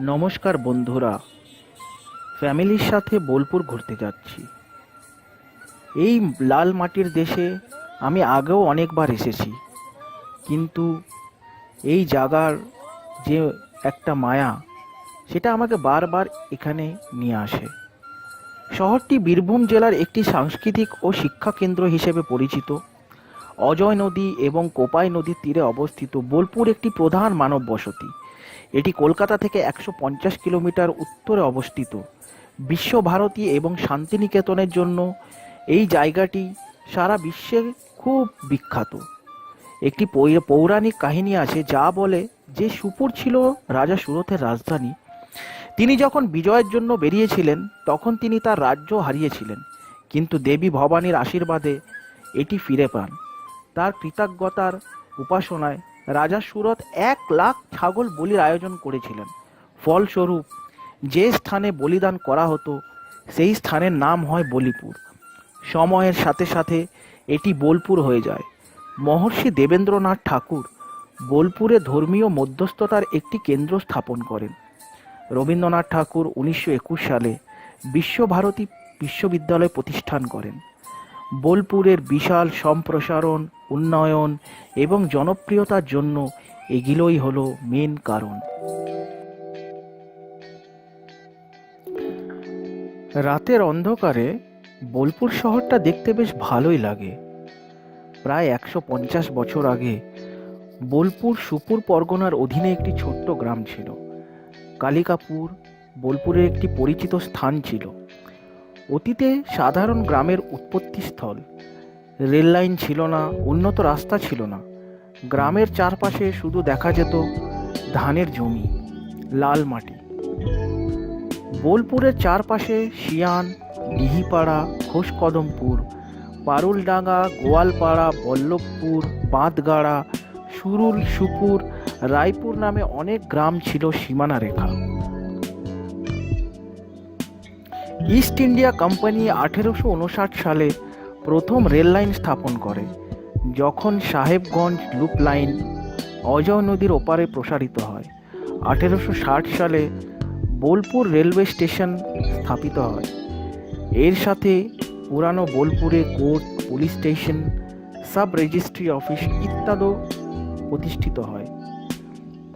নমস্কার বন্ধুরা, ফ্যামিলির সাথে বোলপুর ঘুরতে যাচ্ছি। এই লাল মাটির দেশে আমি আগেও অনেকবার এসেছি, কিন্তু এই জায়গার যে একটা মায়া, সেটা আমাকে বারবার এখানে নিয়ে আসে। শহরটি বীরভূম জেলার একটি সাংস্কৃতিক ও শিক্ষা কেন্দ্র হিসেবে পরিচিত। অজয় নদী এবং কোপাই নদীর তীরে অবস্থিত বোলপুর একটি প্রধান মানব বসতি এটি কলকাতা থেকে একশো পঞ্চাশ কিলোমিটার উত্তরে অবস্থিত। বিশ্বভারতী এবং শান্তিনিকেতনের জন্য এই জায়গাটি সারা বিশ্বে খুব বিখ্যাত। একটি পৌরাণিক কাহিনী আছে যা বলে যে সুপুর ছিল রাজা সুরথের রাজধানী। তিনি যখন বিজয়ের জন্য বেরিয়েছিলেন, তখন তিনি তার রাজ্য হারিয়েছিলেন, কিন্তু দেবী ভবানীর আশীর্বাদে এটি ফিরে পান। তার কৃতজ্ঞতার উপাসনায় রাজা সুরত এক লাখ ছাগল বলির আয়োজন করেছিলেন। ফলস্বরূপ যে স্থানে বলিদান করা হতো, সেই স্থানের নাম হয় বলিপুর। সময়ের সাথে সাথে এটি বোলপুর হয়ে যায়। মহর্ষি দেবেন্দ্রনাথ ঠাকুর বোলপুরে ধর্মীয় মধ্যস্থতার একটি কেন্দ্র স্থাপন করেন। রবীন্দ্রনাথ ঠাকুর উনিশশো একুশ সালে বিশ্বভারতী বিশ্ববিদ্যালয় প্রতিষ্ঠান করেন। বোলপুরের বিশাল সম্প্রসারণ, উন্নয়ন এবং জনপ্রিয়তার জন্য এগুলোই হলো মেন কারণ। রাতের অন্ধকারে বোলপুর শহরটা দেখতে বেশ ভালোই লাগে। প্রায় একশো পঞ্চাশ বছর আগে বোলপুর সুপুর পরগনার অধীনে একটি ছোট্ট গ্রাম ছিল। কালিকাপুর বোলপুরের একটি পরিচিত স্থান ছিল। অতীতে সাধারণ গ্রামের উৎপত্তিস্থল। রেল লাইন ছিল না, উন্নত রাস্তা ছিল না। গ্রামের চারপাশে শুধু দেখা যেত ধানের জমি, লাল মাটি। বোলপুরের চারপাশে শিয়ান, ডিহিপাড়া ঘোষকদমপুর পারুলডাঙ্গা, গোয়ালপাড়া, বল্লভপুর, বাঁধগাড়া সুরুল সুপুর রায়পুর নামে অনেক গ্রাম ছিল সীমানা রেখা ইস্ট ইন্ডিয়া কোম্পানি আঠেরোশো উনষাট সালে প্রথম রেল লাইন স্থাপন করে, যখন সাহেবগঞ্জ লুপ লাইন অজয় নদীর ওপারে প্রসারিত হয়। আঠেরোশো ষাট সালে বোলপুর রেলওয়ে স্টেশন স্থাপিত হয়। এর সাথে পুরানো বোলপুরে court, police station, sub registry office ইত্যাদি প্রতিষ্ঠিত হয়।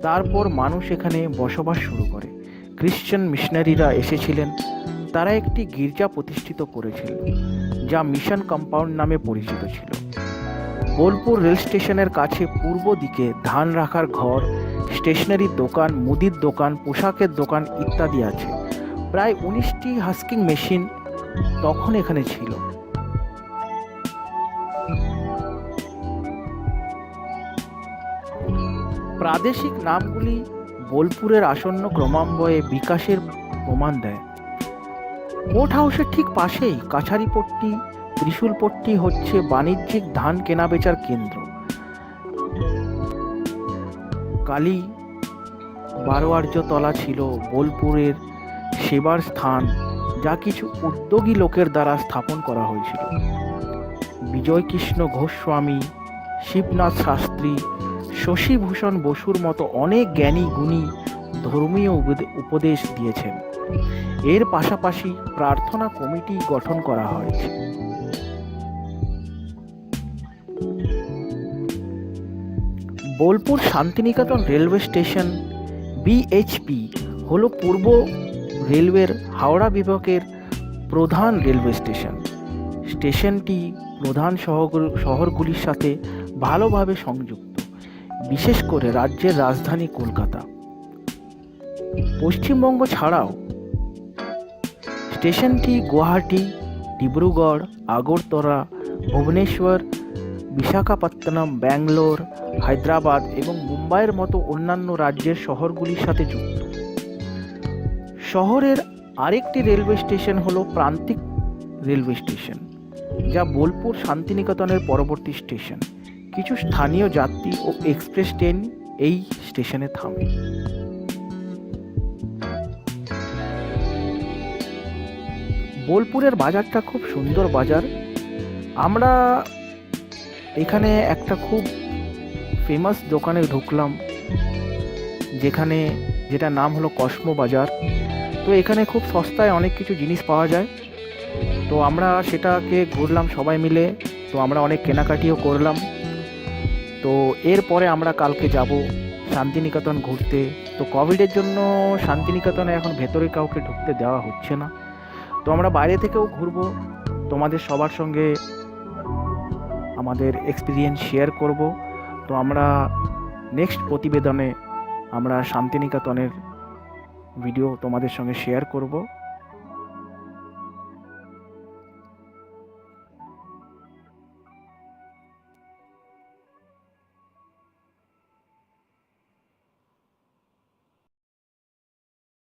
তারপর মানুষ এখানে বসবাস শুরু করে। খ্রিশ্চান মিশনারিরা এসেছিলেন। তারা একটি গির্জা প্রতিষ্ঠিত করেছিল, যা মিশন কম্পাউন্ড নামে পরিচিত ছিল। বোলপুর রেল স্টেশনের কাছে পূর্ব দিকে ধান রাখার ঘর স্টেশনারির দোকান, মুদির দোকান, পোশাকের দোকান ইত্যাদি আছে। প্রায় উনিশটি হাস্কিং মেশিন তখন এখানে ছিল। প্রাদেশিক নামগুলি বোলপুরের আসন্ন ক্রমান্বয়ে বিকাশের প্রমাণ দেয়। কোর্ট হাউসের ঠিক পাশেই কাছারিপট্টি ত্রিশূলপট্টি হচ্ছে বাণিজ্যিক ধান কেনাবেচার কেন্দ্র। কালী বারোয়ার্যতলা ছিল বোলপুরের সেবার স্থান, যা কিছু উদ্যোগী লোকের দ্বারা স্থাপন করা হয়েছিল। বিজয়কৃষ্ণ ঘোষস্বামী, শিবনাথ শাস্ত্রী, শশীভূষণ বসুর মতো অনেক জ্ঞানী গুণী ধর্মীয় উপদেশ দিয়েছেন। এর পাশাপাশি প্রার্থনা কমিটি গঠন করা হয়েছে। Bolpur Santiniketan railway station, BHP, হল পূর্ব রেলওয়ের হাওড়া বিভাগের প্রধান রেলওয়ে স্টেশন। স্টেশনটি প্রধান শহর- শহরগুলির সাথে ভালোভাবে সংযুক্ত, বিশেষ করে রাজ্যের রাজধানী কলকাতা। পশ্চিমবঙ্গ ছাড়াও স্টেশনটি গুয়াহাটি, ডিব্রুগড়, আগরতলা, ভুবনেশ্বর, বিশাখাপত্তনম, ব্যাঙ্গালোর, হায়দ্রাবাদ এবং মুম্বাইয়ের মতো অন্যান্য রাজ্যের শহরগুলির সাথে যুক্ত। শহরের আরেকটি রেলওয়ে স্টেশন হলো প্রান্তিক রেলওয়ে স্টেশন, যা বোলপুর শান্তিনিকেতনের পরবর্তী স্টেশন। কিছু স্থানীয় যাত্রী ও এক্সপ্রেস ট্রেন এই স্টেশনে থামে। বোলপুরের বাজারটা খুব সুন্দর বাজার। আমরা এখানে একটা খুব ফেমাস দোকানে ঢুকলাম, যেখানে, যেটার নাম হলো কসমো বাজার। তো এখানে খুব সস্তায় অনেক কিছু জিনিস পাওয়া যায়। তো আমরা সেটাকে ঘুরলাম সবাই মিলে, তো আমরা অনেক কেনাকাটিও করলাম। তো এরপরে আমরা কালকে যাব শান্তিনিকেতন ঘুরতে। তো কোভিডের জন্য শান্তিনিকেতনে এখন ভেতরে কাউকে ঢুকতে দেওয়া হচ্ছে না। তো আমরা বাইরে থেকেও ঘুরবো। তোমাদের সবার সঙ্গে আমাদের এক্সপিরিয়েন্স শেয়ার করব। তো আমরা নেক্সট প্রতিবেদনে আমরা শান্তিনিকেতনের ভিডিও তোমাদের সঙ্গে শেয়ার করব।